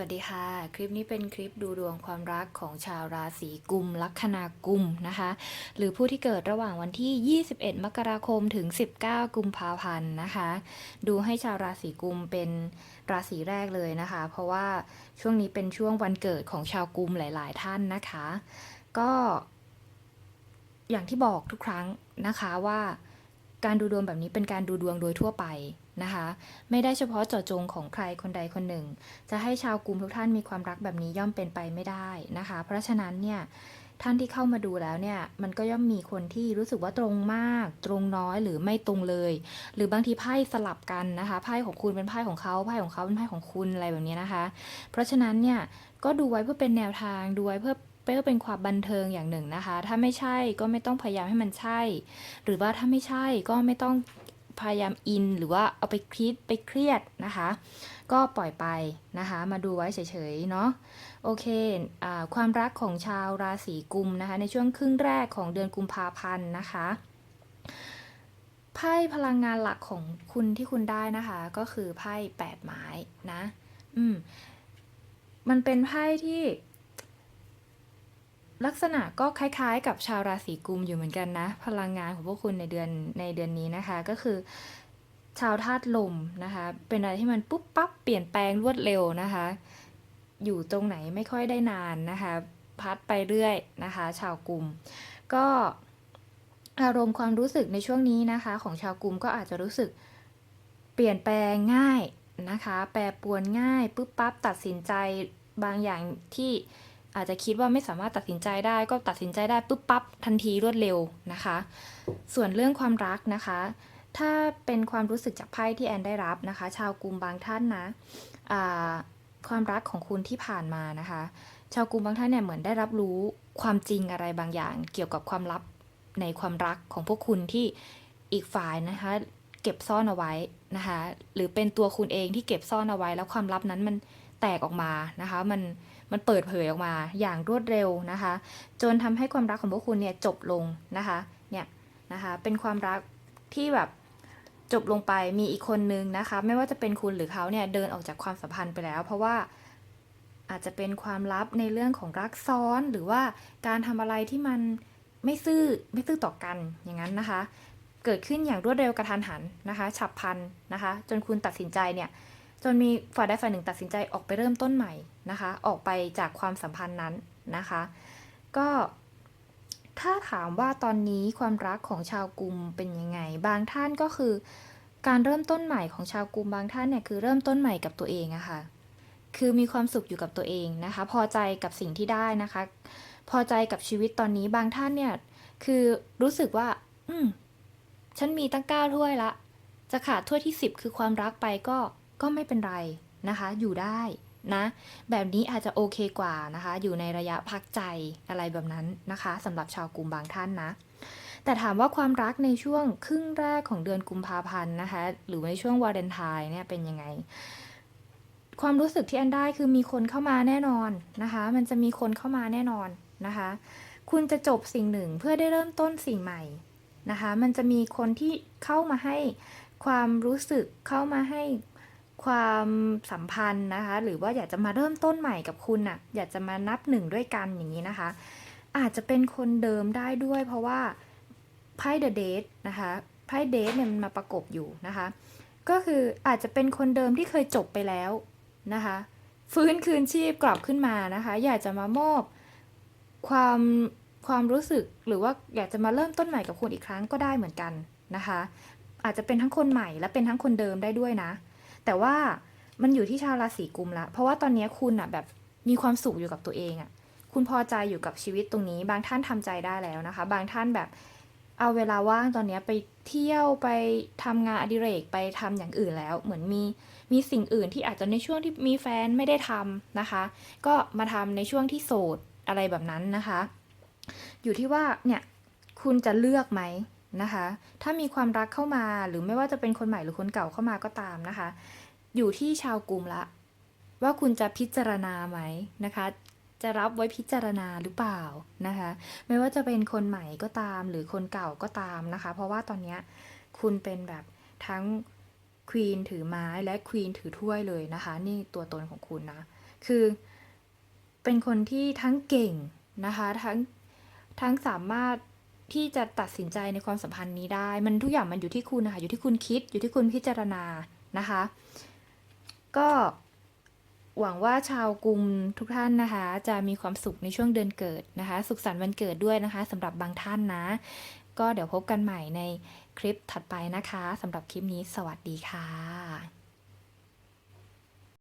วัสดีค่ะ คลิปนี้เป็นคลิปดูดวงความรักของชาวราศีกุมลัคนากุมนะคะ หรือผู้ที่เกิดระหว่างวันที่ 21 มกราคมถึง 19 กุมภาพันธ์นะคะ ดูให้ชาวราศีกุมเป็นราศีแรกเลยนะคะ เพราะว่าช่วงนี้เป็นช่วงวันเกิดของชาวกุมหลาย ๆ ท่านนะคะ ก็ อย่างที่บอกทุกครั้งนะคะว่า การดูดวงแบบนี้เป็นการดูดวงโดยทั่วไป นะคะ ไม่ได้เฉพาะเจาะจงของใครคนใดคนหนึ่ง จะให้ชาวกลุ่มทุกท่านมีความรักแบบนี้ย่อมเป็นไปไม่ได้นะคะ เพราะฉะนั้นเนี่ยท่านที่เข้ามาดูแล้วเนี่ยมันก็ย่อมมีคนที่รู้สึกว่าตรงมาก ตรงน้อยหรือไม่ตรงเลย หรือบางทีไพ่สลับกันนะคะไพ่ของคุณเป็นไพ่ของเขาไพ่ของเขาเป็นไพ่ของคุณอะไรแบบนี้นะคะ เพราะฉะนั้นเนี่ยก็ดูไว้เพื่อเป็นแนวทางดูไว้เพื่อเพื่อเป็นความบันเทิงอย่างหนึ่งนะคะ ถ้าไม่ใช่ก็ไม่ต้องพยายามให้มันใช่ หรือว่าถ้าไม่ใช่ก็ไม่ต้อง พยายามอิน หรือว่าเอาไปคิดไปเครียดนะคะ ก็ปล่อยไปนะคะ มาดูไว้เฉยๆเนาะโอเคอความรักของชาวราศีกุมนะคะ ในช่วงครึ่งแรกของเดือนกุมภาพันธ์นะคะไพ่พลังงานหลักของคุณที่คุณได้นะคะ ก็คือไพ่แปดไม้นะ อืมมันเป็นไพ่ที่ ลักษณะก็คล้ายๆ กับชาวราศีกุมอยู่เหมือนกันนะ พลังงานของพวกคุณในเดือนในเดือนนี้นะคะ ก็คือ ชาวธาตุลมนะคะ เป็นอะไรที่มันปุ๊บปั๊บเปลี่ยนแปลงรวดเร็วนะคะ อยู่ตรงไหนไม่ค่อยได้นานนะคะ พัดไปเรื่อยนะคะ ชาวกุม ก็อารมณ์ความรู้สึกในช่วงนี้นะคะ ของชาวกุมก็อาจจะรู้สึกเปลี่ยนแปลงง่ายนะคะ แปรปวนง่ายปุ๊บปั๊บตัดสินใจบางอย่างที่ อาจจะคิดว่าไม่สามารถตัดสินใจได้ ก็ตัดสินใจได้ปุ๊บปั๊บทันทีรวดเร็วนะคะ ส่วนเรื่องความรักนะคะ ถ้าเป็นความรู้สึกจากไพ่ที่แอนได้รับนะคะ ชาวกลุ่มบางท่านนะความรักของคุณที่ผ่านมานะคะ ชาวกลุ่มบางท่านเนี่ยเหมือนได้รับรู้ความจริงอะไรบางอย่าง เกี่ยวกับความลับในความรักของพวกคุณที่อีกฝ่ายนะคะ เก็บซ่อนเอาไว้นะคะ หรือเป็นตัวคุณเองที่เก็บซ่อนเอาไว้แล้วความลับนั้นมัน แตกออกมานะคะมันมันเปิดเผยออกมาอย่างรวดเร็วนะคะ จนทำให้ความรักของพวกคุณเนี่ยจบลงนะคะเนี่ยนะคะเป็นความรักที่แบบจบลงไปมีอีกคนนึงนะคะ ไม่ว่าจะเป็นคุณหรือเขาเนี่ยเดินออกจากความสัมพันธ์ไปแล้ว เพราะว่าอาจจะเป็นความลับในเรื่องของรักซ้อนหรือว่าการทำอะไรที่มันไม่ซื่อไม่ซื่อต่อกันอย่างนั้นนะคะ เกิดขึ้นอย่างรวดเร็วกระทันหันนะคะ ฉับพลันนะคะ จนคุณตัดสินใจเนี่ย จนมีฝ่ายใดฝ่ายหนึ่งตัดสินใจออกไปเริ่มต้นใหม่นะคะ ออกไปจากความสัมพันธ์นั้นนะคะ ก็ถ้าถามว่าตอนนี้ความรักของชาวกรุมเป็นยังไง บางท่านก็คือ การเริ่มต้นใหม่ของชาวกรุมบางท่านเนี่ยคือเริ่มต้นใหม่กับตัวเองอะค่ะคือมีความสุขอยู่กับตัวเองนะคะ พอใจกับสิ่งที่ได้นะคะ พอใจกับชีวิตตอนนี้บางท่านเนี่ย คือรู้สึกว่า อืมฉันมีตั้งเก้าถ้วยละ จะขาดถ้วยที่สิบคือความรักไปก็ ก็ไม่เป็นไรนะคะ อยู่ได้นะแบบนี้อาจจะโอเคกว่านะคะ อยู่ในระยะพักใจอะไรแบบนั้นนะคะสำหรับชาวกลุ่มบางท่านนะ แต่ถามว่าความรักในช่วงครึ่งแรกของเดือนกุมภาพันธ์นะคะ หรือในช่วงวาเลนไทน์เนี่ยเป็นยังไง ความรู้สึกที่แอนได้คือมีคนเข้ามาแน่นอนนะคะ มันจะมีคนเข้ามาแน่นอนนะคะ คุณจะจบสิ่งหนึ่งเพื่อได้เริ่มต้นสิ่งใหม่นะคะ มันจะมีคนที่เข้ามาให้ความรู้สึกเข้ามาให้ ความสัมพันธ์นะคะ หรือว่าอยากจะมาเริ่มต้นใหม่กับคุณน่ะ อยากจะมานับหนึ่งด้วยกันอย่างนี้นะคะ อาจจะเป็นคนเดิมได้ด้วย เพราะว่าไพ่เดอะเดทนะคะไพ่เดทเนี่ยมันมาประกบอยู่นะคะ ก็คืออาจจะเป็นคนเดิมที่เคยจบไปแล้วนะคะ ฟื้นคืนชีพกลับขึ้นมานะคะ อยากจะมามอบความความรู้สึกหรือว่าอยากจะมาเริ่มต้นใหม่กับคุณอีกครั้งก็ได้เหมือนกันนะคะ อาจจะเป็นทั้งคนใหม่และเป็นทั้งคนเดิมได้ด้วยนะ แต่ว่ามันอยู่ที่ชาวราศีกุมละ เพราะว่าตอนนี้คุณอะแบบมีความสุขอยู่กับตัวเองอะคุณพอใจอยู่กับชีวิตตรงนี้ บางท่านทำใจได้แล้วนะคะ บางท่านแบบเอาเวลาว่างตอนนี้ไปเที่ยวไปทำงานอดิเรกไปทำอย่างอื่นแล้ว เหมือนมีมีสิ่งอื่นที่อาจจะในช่วงที่มีแฟนไม่ได้ทำนะคะ ก็มาทำในช่วงที่โสดอะไรแบบนั้นนะคะ อยู่ที่ว่าเนี่ยคุณจะเลือกไหมนะคะ ถ้ามีความรักเข้ามาหรือไม่ว่าจะเป็นคนใหม่หรือคนเก่าเข้ามาก็ตามนะคะ อยู่ที่ชาวกลุ่มละ ว่าคุณจะพิจารณาไหมนะคะ จะรับไว้พิจารณาหรือเปล่านะคะ ไม่ว่าจะเป็นคนใหม่ก็ตามหรือคนเก่าก็ตามนะคะ เพราะว่าตอนนี้คุณเป็นแบบทั้งควีนถือไม้และควีนถือถ้วยเลยนะคะ นี่ตัวตนของคุณนะ คือเป็นคนที่ทั้งเก่งนะคะ ทั้งทั้งสามารถที่จะตัดสินใจในความสัมพันธ์นี้ได้ มันทุกอย่างมันอยู่ที่คุณนะคะ อยู่ที่คุณคิด อยู่ที่คุณพิจารณานะคะ ก็หวังว่าชาวกรุมทุกท่านนะคะ จะมีความสุขในช่วงเดือนเกิดนะคะ สุขสันต์วันเกิดด้วยนะคะสำหรับบางท่านนะ ก็เดี๋ยวพบกันใหม่ในคลิปถัดไปนะคะสำหรับคลิปนี้สวัสดีค่ะ